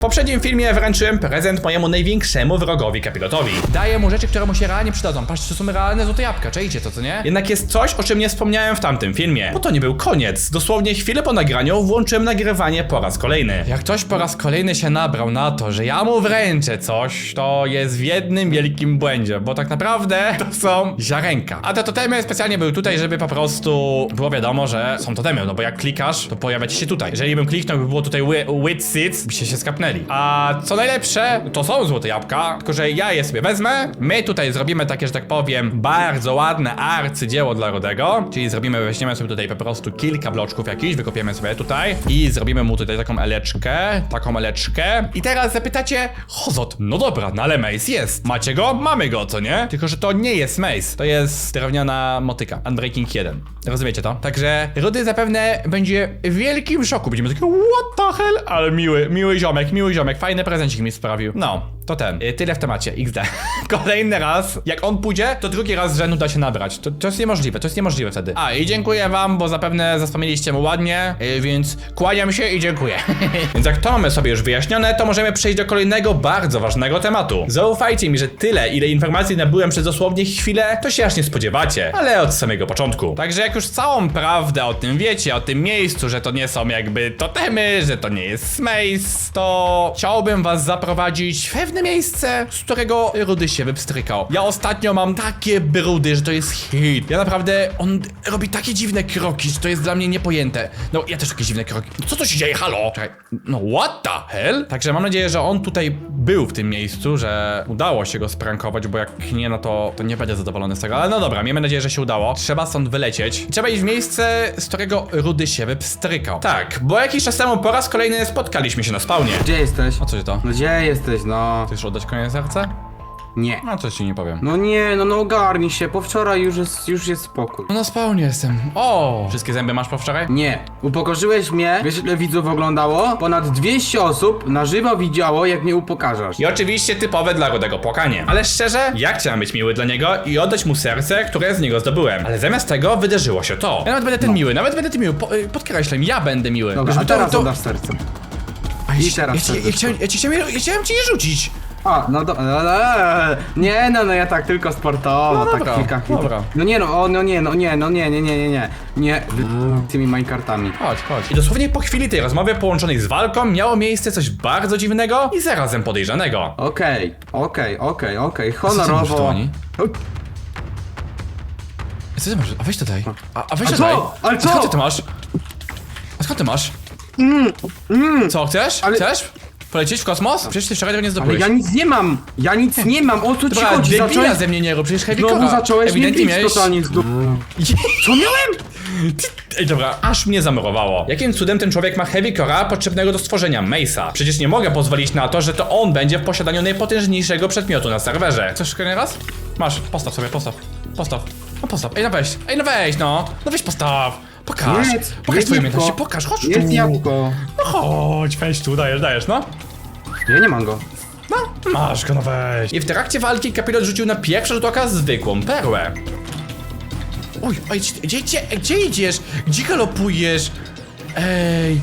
W poprzednim filmie wręczyłem prezent mojemu największemu wrogowi kapilotowi. Daję mu rzeczy, które mu się realnie przydadzą. Patrzcie, to są realne złote jabłka, czajcie to, co nie? Jednak jest coś, o czym nie wspomniałem w tamtym filmie. Bo to nie był koniec. Dosłownie chwilę po nagraniu włączyłem nagrywanie po raz kolejny. Jak ktoś po raz kolejny się nabrał na to, że ja mu wręczę coś, to jest w jednym wielkim błędzie, bo tak naprawdę to są ziarenka. A te totemy specjalnie były tutaj, żeby po prostu było wiadomo, że są totemy, no bo jak klikasz, to pojawia ci się tutaj. Jeżeli bym kliknął, by było tutaj wi- with seeds, byście się skapnęli. A co najlepsze, to są złote jabłka, tylko że ja je sobie wezmę, my tutaj zrobimy takie, że tak powiem, bardzo ładne arcydzieło dla Rodego, czyli zrobimy, weźmiemy sobie tutaj po prostu kilka bloczków jakichś, wykopiemy sobie tutaj i zrobimy mu tutaj taką eleczkę, taką eleczkę. I teraz zapytacie, Hozot, no dobra, no ale Mace jest. Macie go? Mamy go, co nie? Tylko, że to nie jest Mace, to jest drewniana motyka, Unbreaking 1. Rozumiecie to? Także Rudy zapewne będzie w wielkim szoku, będziemy takie, what the hell? Ale miły, miły ziomek, miły ziomek, fajny prezencik mi sprawił. No, to ten. Y, Tyle w temacie, XD. Kolejny raz, jak on pójdzie, to drugi raz z rzędu da się nabrać. To, to jest niemożliwe, to jest niemożliwe wtedy. A, i dziękuję wam, bo zapewne zaspomnieliście mu ładnie, y, więc kłaniam się i dziękuję. Więc jak to mamy sobie już wyjaśnione, to możemy przejść do kolejnego bardzo ważnego tematu. Zaufajcie mi, że tyle, ile informacji nabyłem przez dosłownie chwilę, to się aż nie spodziewacie, ale od samego początku. Także jak już całą prawdę o tym wiecie, o tym miejscu, że to nie są jakby totemy, że to nie jest Smace, to chciałbym was zaprowadzić w pewne miejsce, z którego Rudy się wypstrykał. Ja ostatnio mam takie brudy, że to jest hit. Ja naprawdę, on robi takie dziwne kroki, że to jest dla mnie niepojęte. No, ja też takie dziwne kroki. Co to się dzieje? Halo? Czekaj, no what the hell? Także mam nadzieję, że on tutaj był w tym miejscu, że udało się go sprankować, bo jak nie, no to, to nie będę zadowolony z tego. Ale no dobra, miejmy nadzieję, że się udało. Trzeba stąd wylecieć. Trzeba iść w miejsce, z którego Rudy się wypstrykał. Tak, bo jakiś czas temu po raz kolejny spotkaliśmy się na spawnie. Gdzie jesteś? O co się to? No gdzie jesteś, no? Chcesz oddać koniec serca? Nie. No coś ci nie powiem. No nie, no no ogarnij się, po wczoraj już jest, już jest spokój. No na spawnie jestem. O! Wszystkie zęby masz po wczoraj? Nie, upokorzyłeś mnie, wiesz ile widzów oglądało? Ponad 200 osób na żywo widziało, jak mnie upokarzasz. I oczywiście typowe dla Rudego płakanie. Ale szczerze, ja chciałem być miły dla niego i oddać mu serce, które z niego zdobyłem. Ale zamiast tego wydarzyło się to. Ja nawet będę ten miły, nawet będę ten miły. Po, y, podkreślam, ja będę miły. Dobra, Żeby a teraz oddasz serce. A ja, teraz ja, ci- ja, serduszko. chciałem, ja, ci chciałem, ja chciałem ci je rzucić. A, no do... eee, Nie, no, no ja tak tylko sportowo, No tak dobra, kilka chwil. dobra. No nie no, o, no nie, no nie, no nie, nie, nie, nie, nie. Nie, wy... tymi minecartami. Chodź, chodź. I dosłownie po chwili tej rozmowy połączonej z walką miało miejsce coś bardzo dziwnego i zarazem podejrzanego. Okej, okej, okej, okej, Co ty honorowo. Co ty masz? A weź tutaj. A, a weź A tutaj. co? Ale A co? skąd ty to masz? A skąd ty masz? Co, chcesz? Ale- Chcesz? Polecieć w kosmos? Przecież ty wczoraj tego nie Ale zdobyłeś. ja nic nie mam, ja nic nie mam, o co ci Dobra, chodzi? debila Zacząłeś, ze mnie nie rób, przecież heavy znowu zacząłeś mnie bić totalnie z dupy. Co miałem? Ej, dobra, aż mnie zamurowało. Jakim cudem ten człowiek ma heavy cora potrzebnego do stworzenia Mace'a? Przecież nie mogę pozwolić na to, że to on będzie w posiadaniu najpotężniejszego przedmiotu na serwerze. Chcesz kolejny raz? Masz, postaw sobie, postaw. Postaw. No postaw. Ej, no weź. Ej, no weź, no. No weź postaw. Pokaż. Jedz, Pokaż jedz twoje jabłko. umiejętności. Pokaż, chodź tu. Jest jabłko. No chodź, weź tu, dajesz, dajesz, no. Ja nie mam go. No, masz go, no weź. I w trakcie walki kapilot rzucił na pierwszy rzut oka zwykłą perłę. Oj, oj, gdzie, gdzie, gdzie idziesz? Gdzie galopujesz? Ej,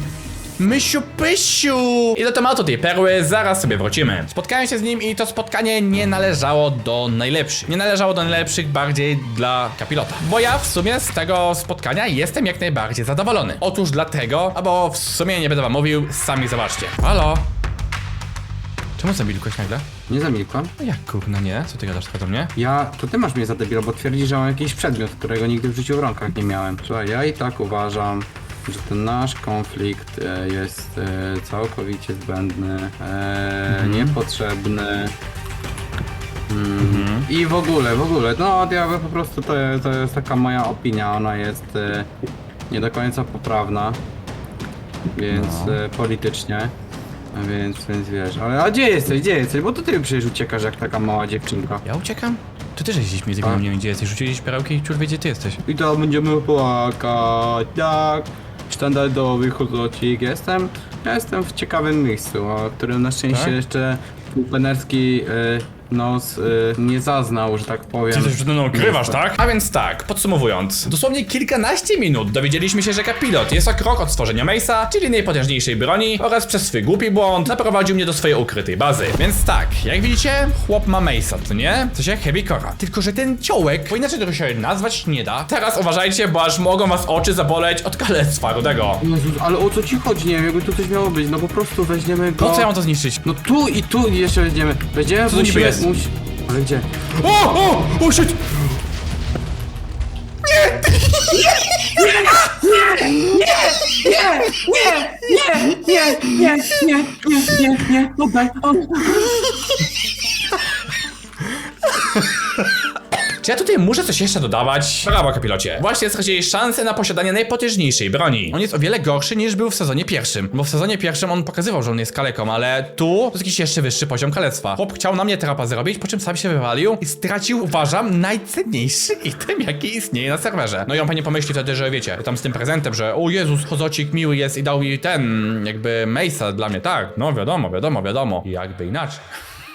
mysiu pysiu. I do tematu tej perły zaraz sobie wrócimy. Spotkałem się z nim i to spotkanie nie należało do najlepszych. Nie należało do najlepszych bardziej dla kapilota. Bo ja w sumie z tego spotkania jestem jak najbardziej zadowolony. Otóż dlatego, albo w sumie nie będę wam mówił, sami zobaczcie. Halo? Czemu zamilkłeś nagle? Nie zamilkłam. No jak kurna nie? Co ty gadasz tylko do mnie? Ja, to ty masz mnie za debila, bo twierdzi, że mam jakiś przedmiot, którego nigdy w życiu w rękach nie miałem. Słuchaj, ja i tak uważam, że ten nasz konflikt e, jest e, całkowicie zbędny, e, niepotrzebny. Mm, I w ogóle, w ogóle, no ja po prostu to, to jest taka moja opinia, ona jest e, nie do końca poprawna, więc e, politycznie. Więc, więc wiesz, ale a gdzie jesteś, gdzie jesteś? Bo to ty przecież uciekasz jak taka mała dziewczynka. Ja uciekam? To ty żeś mnie zabił A. mnie gdzie jesteś. Rzuciliś perełki i ciur wie gdzie ty jesteś. I to będziemy płakać, tak. Standardowy chuzocik. Jestem, ja jestem w ciekawym miejscu, o którym na szczęście Tak? jeszcze Penerski no, z, y, nie zaznał, że tak powiem. Ty mną ukrywasz, Nie, tak? A więc tak, podsumowując, dosłownie kilkanaście minut dowiedzieliśmy się, że kapilot jest o krok od stworzenia Mace'a, czyli najpotężniejszej broni, oraz przez swój głupi błąd naprowadził mnie do swojej ukrytej bazy. Więc tak, jak widzicie, chłop ma Mace'a, to nie? W sensie Heavy Cora. Tylko, że ten ciołek, bo inaczej tego się nazwać nie da. Teraz uważajcie, bo aż mogą was oczy zaboleć od kalectwa rudego. Jezus, ale o co ci chodzi? Nie wiem, jakby tu coś miało być. No po prostu weźmiemy go. Po co ja mam to zniszczyć? No tu i tu jeszcze weźmiemy. Weźmiemy, Co to niby musimy, jest? Musi... Ale gdzie? O, o, o shit! Nie, nie, nie, nie, nie, nie, oddaj, oddaj. Czy ja tutaj muszę coś jeszcze dodawać? Brawo, kapilocie. Właśnie straciłeś szansę na posiadanie najpotężniejszej broni. On jest o wiele gorszy niż był w sezonie pierwszym. Bo w sezonie pierwszym on pokazywał, że on jest kaleką, ale tu to jest jakiś jeszcze wyższy poziom kalectwa. Chłop chciał na mnie trapa zrobić, po czym sam się wywalił i stracił, uważam, najcenniejszy item, jaki istnieje na serwerze. No i on pewnie pomyśli wtedy, że wiecie, tam z tym prezentem, że o Jezus, chozocik miły jest i dał mi ten, jakby Mesa dla mnie, tak. No wiadomo, wiadomo, wiadomo. Jakby inaczej.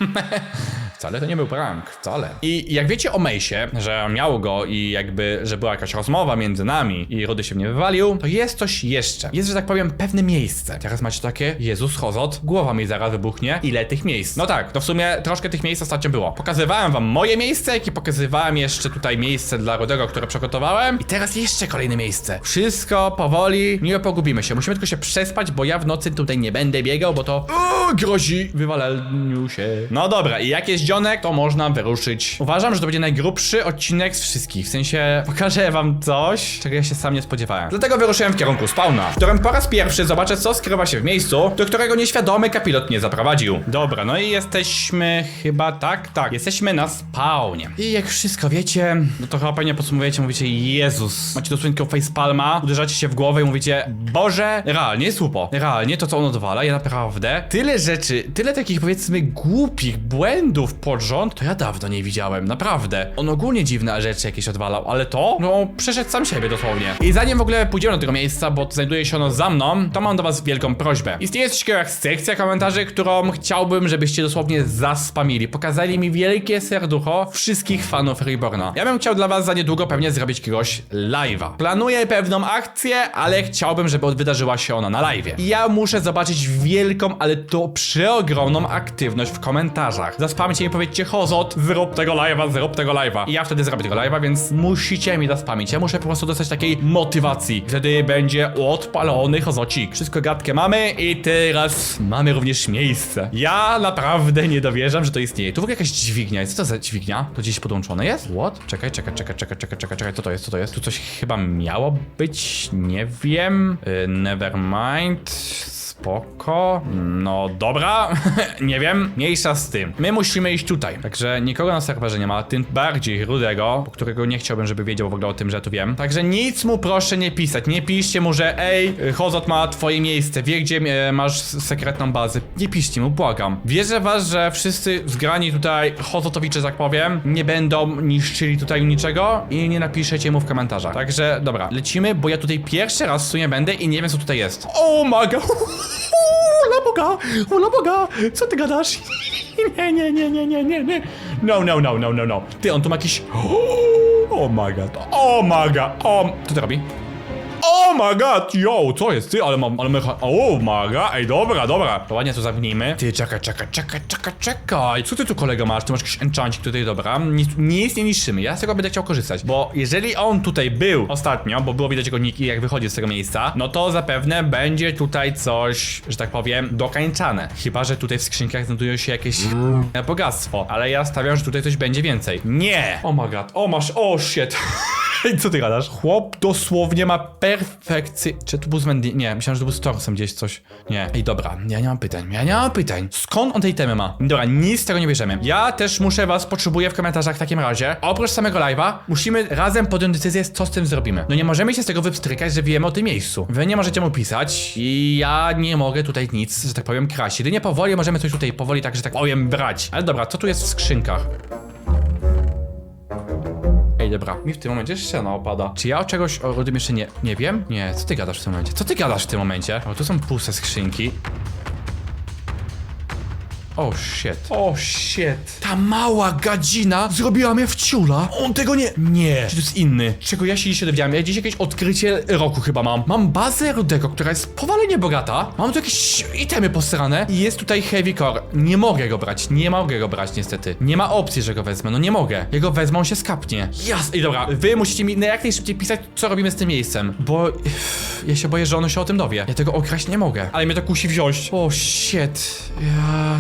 Wcale to nie był prank, wcale. I jak wiecie o Mejsie, że miał go i jakby, że była jakaś rozmowa między nami i Rudy się w nie wywalił, to jest coś jeszcze. Jest, że tak powiem, pewne miejsce. Teraz macie takie, Jezus, Chozot, głowa mi zaraz wybuchnie. Ile tych miejsc? No tak, to w sumie troszkę tych miejsc ostatnio było. Pokazywałem wam moje miejsce, jak i pokazywałem jeszcze tutaj miejsce dla Rudego, które przygotowałem. I teraz jeszcze kolejne miejsce. Wszystko powoli, nie pogubimy się. Musimy tylko się przespać, bo ja w nocy tutaj nie będę biegał, bo to grozi wywaleniu się. No dobra, i jak jest to można wyruszyć. Uważam, że to będzie najgrubszy odcinek z wszystkich. W sensie pokażę wam coś, czego ja się sam nie spodziewałem. Dlatego wyruszyłem w kierunku spawna, w którym po raz pierwszy zobaczę, co skrywa się w miejscu, do którego nieświadomy kapilot mnie zaprowadził. Dobra, no i jesteśmy chyba tak, tak. Jesteśmy na spawnie. I jak wszystko wiecie, no to chyba pewnie podsumujecie, mówicie Jezus. Macie dosłownie facepalma, uderzacie się w głowę i mówicie Boże, realnie jest łupo. Realnie to co on odwala, ja naprawdę tyle rzeczy, tyle takich powiedzmy głupich błędów pod rząd, to ja dawno nie widziałem, naprawdę. On ogólnie dziwne rzeczy jakieś odwalał, ale to, no przeszedł sam siebie dosłownie. I zanim w ogóle pójdziemy do tego miejsca, bo znajduje się ono za mną, to mam do was wielką prośbę. Istnieje coś takiego jak sekcja komentarzy, którą chciałbym, żebyście dosłownie zaspamili. Pokazali mi wielkie serducho wszystkich fanów Reborna. Ja bym chciał dla was za niedługo pewnie zrobić jakiegoś live'a. Planuję pewną akcję, ale chciałbym, żeby wydarzyła się ona na live'ie. I ja muszę zobaczyć wielką, ale to przeogromną aktywność w komentarzach. Zaspamcie mi powiedzcie, Hozot, zrób tego live'a, zrób tego live'a. I ja wtedy zrobię tego live'a, więc musicie mi zaspamić. Ja muszę po prostu dostać takiej motywacji. Wtedy będzie odpalony Hozocik. Wszystko gadkę mamy i teraz mamy również miejsce. Ja naprawdę nie dowierzam, że to istnieje. Tu w ogóle jakaś dźwignia jest. Co to za dźwignia? To gdzieś podłączone jest? What? Czekaj, czekaj, czekaj, czekaj, czekaj, czekaj, czekaj. Co to jest? Co to jest? Tu coś chyba miało być? Nie wiem. Yy, never mind. Spoko. No dobra. nie wiem. Mniejsza z tym. My musimy iść tutaj. Także nikogo na serwerze nie ma, tym bardziej Rudego, którego nie chciałbym, żeby wiedział w ogóle o tym, że tu wiem. Także nic mu proszę nie pisać. Nie piszcie mu, że ej, Hozot ma twoje miejsce, wie gdzie e, masz sekretną bazę. Nie piszcie mu, błagam. Wierzę was, że wszyscy zgrani tutaj Hozotowicze, że tak powiem, nie będą niszczyli tutaj niczego i nie napiszecie mu w komentarzach. Także dobra, lecimy, bo ja tutaj pierwszy raz w sumie będę i nie wiem co tutaj jest. O maga! Ola Boga! Ola Boga! Co ty gadasz? Nie, nie, nie, nie, nie, nie, nie. No, no, no, no, no, no. Ty, on tu ma jakiś... Oh my god. Oh my god. O... Co ty robi? Oh my god, yo, co jest, ty, ale mam, ale mecha... Oh my god, ej, dobra, dobra. To ładnie to zamknijmy. Ty, czekaj, czekaj, czekaj, czekaj, czekaj. Co ty tu, kolego, masz? Ty masz jakiś enchantik tutaj, dobra. Nie, jest nie niszczymy, ja z tego będę chciał korzystać, bo jeżeli on tutaj był ostatnio, bo było widać jego niki, jak wychodzi z tego miejsca, no to zapewne będzie tutaj coś, że tak powiem, dokańczane. Chyba, że tutaj w skrzynkach znajdują się jakieś e, bogactwo, ale ja stawiam, że tutaj coś będzie więcej. Nie! Oh my god, o masz, o shit. I co ty gadasz? Chłop dosłownie ma perfekcję. Czy tu był z Mendy? Nie, myślałem, że to był z Torsem gdzieś coś. Nie. Ej, dobra, ja nie mam pytań. Ja nie mam pytań. Skąd on tej temy ma? Dobra, nic z tego nie bierzemy. Ja też muszę was, potrzebuję w komentarzach w takim razie. Oprócz samego live'a, musimy razem podjąć decyzję, co z tym zrobimy. No nie możemy się z tego wypstrykać, że wiemy o tym miejscu. Wy nie możecie mu pisać i ja nie mogę tutaj nic, że tak powiem, kraść. Jedynie powoli możemy coś tutaj powoli, tak, że tak powiem, brać. Ale dobra, co tu jest w skrzynkach? Dobra, mi w tym momencie ściana opada. Czy ja o czegoś o Rudym jeszcze nie, nie wiem? Nie, co ty gadasz w tym momencie? Co ty gadasz w tym momencie? O, tu są puste skrzynki. Oh shit. Oh shit. Ta mała gadzina zrobiła mnie w ciula. On tego nie... Nie. Czy to jest inny? Czego ja się dzisiaj dowiedziałem? Ja dziś jakieś odkrycie roku chyba mam. Mam bazę Rudego, która jest powalenie bogata. Mam tu jakieś itemy posrane. I jest tutaj heavy core. Nie mogę go brać. Nie mogę go brać niestety. Nie ma opcji, że go wezmę. No nie mogę. Jego wezmę, on się skapnie. Jas. I dobra, wy musicie mi jak najszybciej pisać, co robimy z tym miejscem. Bo... Ja się boję, że ono się o tym dowie. Ja tego okraść nie mogę. Ale mnie to kusi wziąć. O, shit. Ja...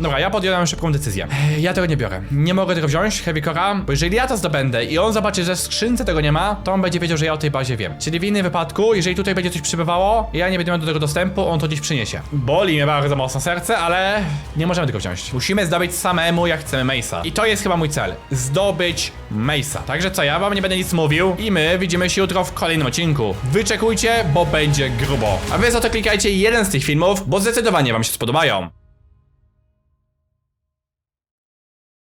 Dobra, ja podjąłem szybką decyzję. Ja tego nie biorę. Nie mogę tego wziąć, Heavy bo jeżeli ja to zdobędę i on zobaczy, że w skrzynce tego nie ma, to on będzie wiedział, że ja o tej bazie wiem. Czyli w innym wypadku, jeżeli tutaj będzie coś przybywało, ja nie będę miał do tego dostępu, on to gdzieś przyniesie. Boli mnie bardzo mocno serce, ale nie możemy tego wziąć. Musimy zdobyć samemu, jak chcemy Mace'a. I to jest chyba mój cel. Zdobyć Mace'a. Także co, ja wam nie będę nic mówił i my widzimy się jutro w kolejnym odcinku. Wyczekujcie, bo będzie grubo. A wy za to klikajcie jeden z tych filmów, bo zdecydowanie wam się spodobają.